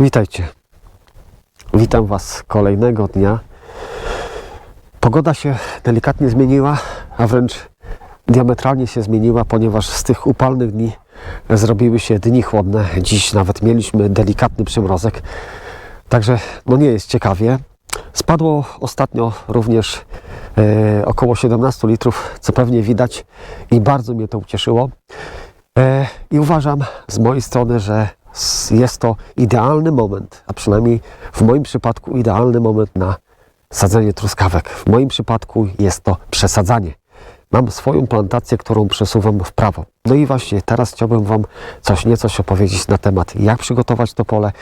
Witajcie. Witam Was kolejnego dnia. Pogoda się delikatnie zmieniła, a wręcz diametralnie się zmieniła, ponieważ z tych upalnych dni zrobiły się dni chłodne. Dziś nawet mieliśmy delikatny przymrozek. Także no nie jest ciekawie. Spadło ostatnio również e, około 17 litrów, co pewnie widać i bardzo mnie to ucieszyło. E, I uważam z mojej strony, że jest to idealny moment, a przynajmniej w moim przypadku idealny moment na sadzenie truskawek. W moim przypadku jest to przesadzanie. Mam swoją plantację, którą przesuwam w prawo. No i właśnie teraz chciałbym Wam coś niecoś opowiedzieć na temat, jak przygotować to pole,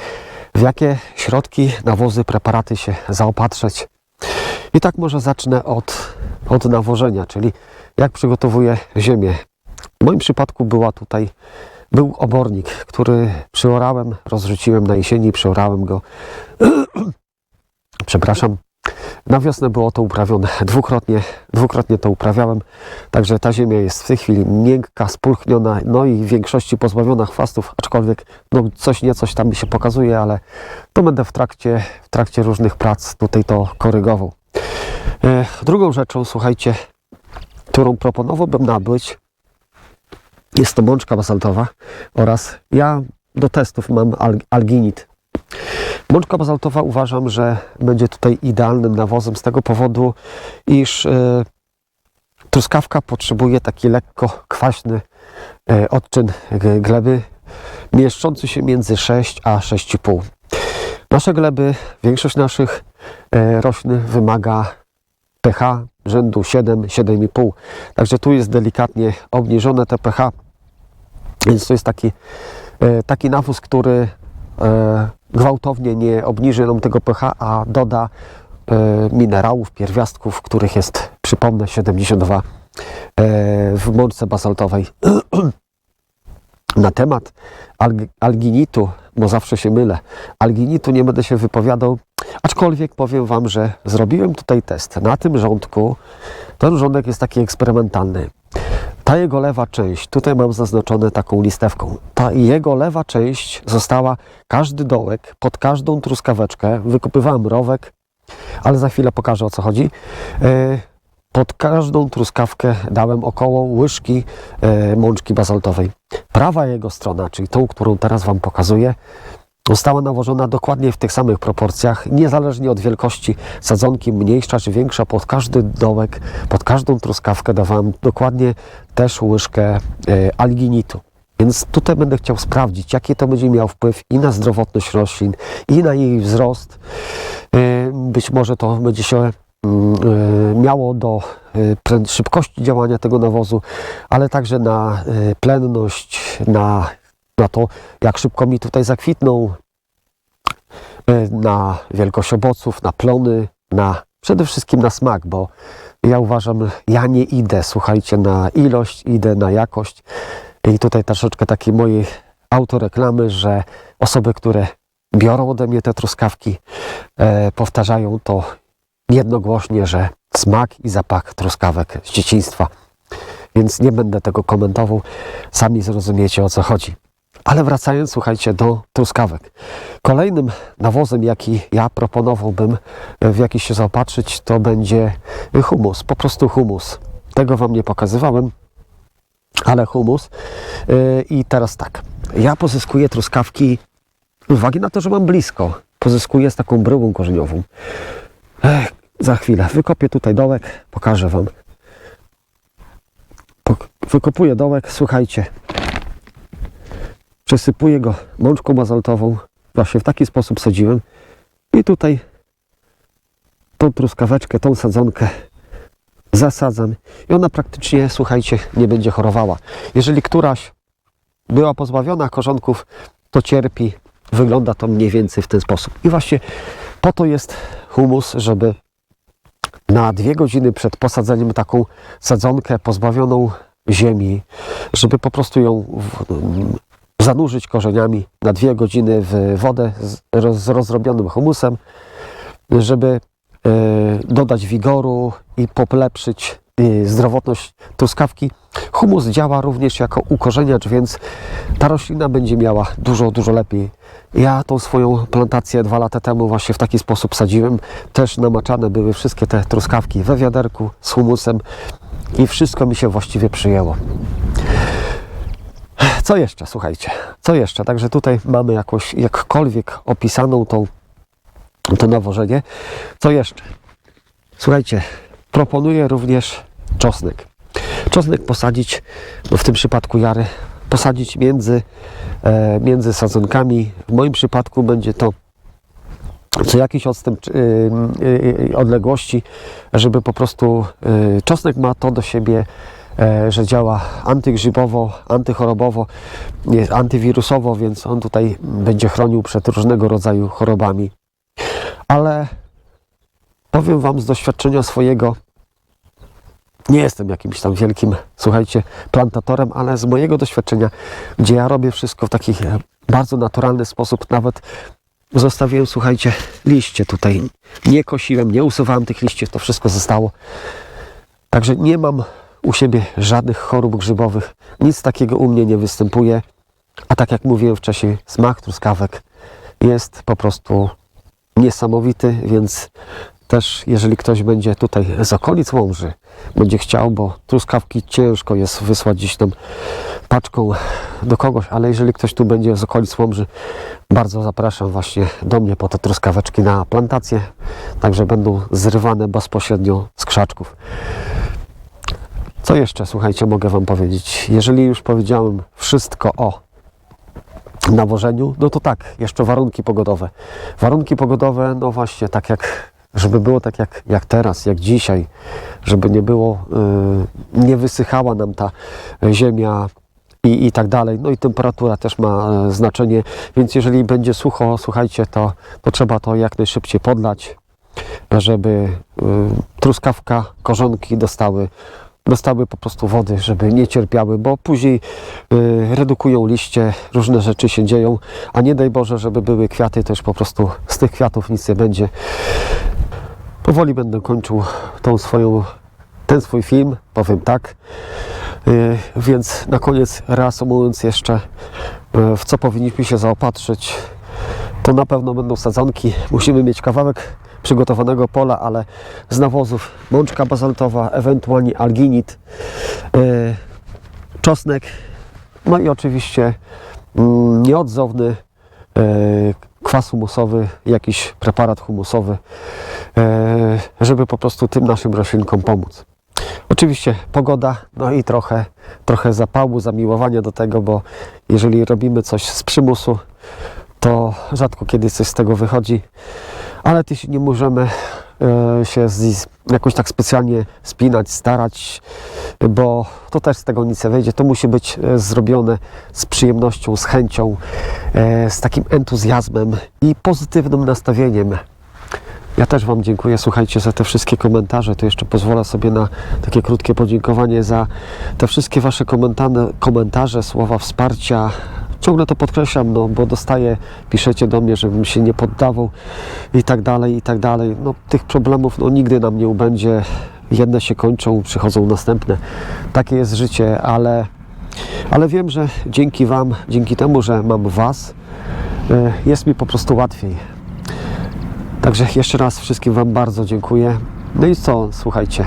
w jakie środki, nawozy, preparaty się zaopatrzyć. I tak może zacznę od, od nawożenia, czyli jak przygotowuję ziemię. W moim przypadku była tutaj, był obornik, który przeorałem, rozrzuciłem na jesieni, przeorałem go. Przepraszam. Na wiosnę było to uprawione dwukrotnie, dwukrotnie to uprawiałem, także ta ziemia jest w tej chwili miękka, spulchniona, no i w większości pozbawiona chwastów, aczkolwiek no coś niecoś tam mi się pokazuje, ale to będę w trakcie, w trakcie różnych prac tutaj to korygował. E, drugą rzeczą, słuchajcie, którą proponowałbym nabyć, jest to mączka basaltowa oraz ja do testów mam al- alginit. Mączka bazaltowa uważam, że będzie tutaj idealnym nawozem z tego powodu, iż e, truskawka potrzebuje taki lekko kwaśny e, odczyn gleby, mieszczący się między 6 a 6,5. Nasze gleby, większość naszych e, roślin wymaga pH rzędu 7-7,5. Także tu jest delikatnie obniżone te pH. Więc to jest taki, e, taki nawóz, który e, gwałtownie nie obniży nam tego pH, a doda e, minerałów, pierwiastków, których jest, przypomnę, 72 e, w mączce basaltowej. Na temat alg- alginitu, bo zawsze się mylę, alginitu nie będę się wypowiadał, aczkolwiek powiem Wam, że zrobiłem tutaj test na tym rządku. Ten rządek jest taki eksperymentalny. Ta jego lewa część, tutaj mam zaznaczone taką listewką, ta jego lewa część została, każdy dołek, pod każdą truskaweczkę, wykopywałem rowek, ale za chwilę pokażę o co chodzi. E, Pod każdą truskawkę dałem około łyżki e, mączki bazaltowej. Prawa jego strona, czyli tą, którą teraz Wam pokazuję, została nawożona dokładnie w tych samych proporcjach, niezależnie od wielkości sadzonki, mniejsza czy większa, pod każdy dołek, pod każdą truskawkę dawałem dokładnie też łyżkę e, alginitu. Więc tutaj będę chciał sprawdzić, jaki to będzie miał wpływ i na zdrowotność roślin, i na jej wzrost. E, Być może to będzie się mm, e, miało do szybkości działania tego nawozu, ale także na plenność, na, na to, jak szybko mi tutaj zakwitną, e, na wielkość owoców, na plony, na przede wszystkim na smak, bo ja uważam, ja nie idę, słuchajcie, na ilość, idę na jakość. I tutaj troszeczkę takiej mojej autoreklamy, że osoby, które biorą ode mnie te truskawki, e, powtarzają to jednogłośnie, że smak i zapach truskawek z dzieciństwa. Więc nie będę tego komentował, sami zrozumiecie o co chodzi. Ale wracając, słuchajcie, do truskawek. Kolejnym nawozem, jaki ja proponowałbym, e, w jaki się zaopatrzyć, to będzie humus, po prostu humus. Tego Wam nie pokazywałem, ale humus. Yy, I teraz tak, ja pozyskuję truskawki, uwagi na to, że mam blisko, pozyskuję z taką bryłą korzeniową. Ech, za chwilę wykopię tutaj dołek, pokażę Wam. Wykopuję dołek, słuchajcie. Przesypuję go mączką bazaltową. Właśnie w taki sposób sadziłem. I tutaj tą truskaweczkę, tą sadzonkę zasadzam i ona praktycznie, słuchajcie, nie będzie chorowała. Jeżeli któraś była pozbawiona korzonków, to cierpi. Wygląda to mniej więcej w ten sposób. I właśnie po to jest humus, żeby na dwie godziny przed posadzeniem taką sadzonkę pozbawioną ziemi, żeby po prostu ją zanurzyć korzeniami na dwie godziny w wodę z, roz, z rozrobionym humusem, żeby e, dodać wigoru i polepszyć e, zdrowotność truskawki. Humus działa również jako ukorzeniacz, więc ta roślina będzie miała dużo, dużo lepiej Ja tą swoją plantację dwa lata temu właśnie w taki sposób sadziłem. Też namaczane były wszystkie te truskawki we wiaderku z humusem i wszystko mi się właściwie przyjęło. Co jeszcze, słuchajcie, co jeszcze? Także tutaj mamy jakoś jakkolwiek opisaną tą, to nawożenie. Co jeszcze? Słuchajcie, proponuję również czosnek. Czosnek posadzić, no w tym przypadku jary, posadzić między, e, między sadzonkami. W moim przypadku będzie to co jakiś odstęp y, y, y, odległości, żeby po prostu y, czosnek ma to do siebie, że działa antygrzybowo, antychorobowo, nie, antywirusowo, więc on tutaj będzie chronił przed różnego rodzaju chorobami. Ale powiem Wam z doświadczenia swojego, nie jestem jakimś tam wielkim, słuchajcie, plantatorem, ale z mojego doświadczenia, gdzie ja robię wszystko w taki e, bardzo naturalny sposób, nawet zostawiłem, słuchajcie, liście tutaj. Nie kosiłem, nie usuwałem tych liści, to wszystko zostało. Także nie mam u siebie żadnych chorób grzybowych. Nic takiego u mnie nie występuje. A tak jak mówiłem wcześniej, smak truskawek jest po prostu niesamowity, więc też jeżeli ktoś będzie tutaj z okolic Łomży, będzie chciał, bo truskawki ciężko jest wysłać gdzieś tam paczką do kogoś, ale jeżeli ktoś tu będzie z okolic Łomży, bardzo zapraszam właśnie do mnie po te truskaweczki na plantację, także będą zrywane bezpośrednio z krzaczków. Co jeszcze, słuchajcie, mogę Wam powiedzieć? Jeżeli już powiedziałem wszystko o nawożeniu, no to tak, jeszcze warunki pogodowe. Warunki pogodowe, no właśnie, tak jak, żeby było tak jak, jak teraz, jak dzisiaj, żeby nie było, yy, nie wysychała nam ta ziemia i, i tak dalej. No i temperatura też ma e, znaczenie, więc jeżeli będzie sucho, słuchajcie, to, to trzeba to jak najszybciej podlać, żeby y, truskawka, korzonki dostały dostały po prostu wody, żeby nie cierpiały, bo później y, redukują liście, różne rzeczy się dzieją, a nie daj Boże, żeby były kwiaty, już po prostu z tych kwiatów nic nie będzie. Powoli będę kończył tą swoją, ten swój film, powiem tak. Y, więc na koniec reasumując jeszcze, y, w co powinniśmy się zaopatrzyć, to na pewno będą sadzonki. Musimy mieć kawałek przygotowanego pola, ale z nawozów mączka bazaltowa, ewentualnie alginit, yy, czosnek, no i oczywiście mm, nieodzowny yy, kwas humusowy, jakiś preparat humusowy, yy, żeby po prostu tym naszym roślinkom pomóc. Oczywiście pogoda, no i trochę, trochę zapału, zamiłowania do tego, bo jeżeli robimy coś z przymusu, to rzadko kiedy coś z tego wychodzi, ale też nie możemy e, się z, jakoś tak specjalnie spinać, starać, bo to też z tego nic nie wyjdzie. To musi być e, zrobione z przyjemnością, z chęcią, e, z takim entuzjazmem i pozytywnym nastawieniem. Ja też Wam dziękuję, słuchajcie, za te wszystkie komentarze. To jeszcze pozwolę sobie na takie krótkie podziękowanie za te wszystkie Wasze komentarze, komentarze słowa wsparcia. Ciągle to podkreślam, no, bo dostaję, piszecie do mnie, żebym się nie poddawał i tak dalej, i tak dalej. No, tych problemów no, nigdy nam nie ubędzie. Jedne się kończą, przychodzą następne. Takie jest życie, ale, ale wiem, że dzięki Wam, dzięki temu, że mam Was, e, jest mi po prostu łatwiej. Także jeszcze raz wszystkim Wam bardzo dziękuję. No i co, słuchajcie,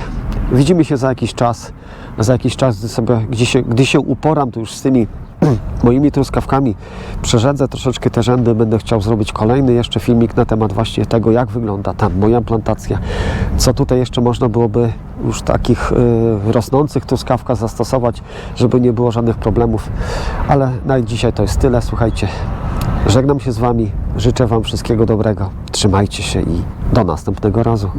widzimy się za jakiś czas. Za jakiś czas, gdy, sobie, gdy, się, gdy się uporam, to już z tymi moimi truskawkami przerzedzę troszeczkę te rzędy. Będę chciał zrobić kolejny jeszcze filmik na temat właśnie tego, jak wygląda tam moja plantacja. Co tutaj jeszcze można byłoby już takich y, rosnących truskawkach zastosować, żeby nie było żadnych problemów. Ale na dzisiaj to jest tyle. Słuchajcie, Żegnam się z Wami, życzę Wam wszystkiego dobrego. Trzymajcie się i do następnego razu.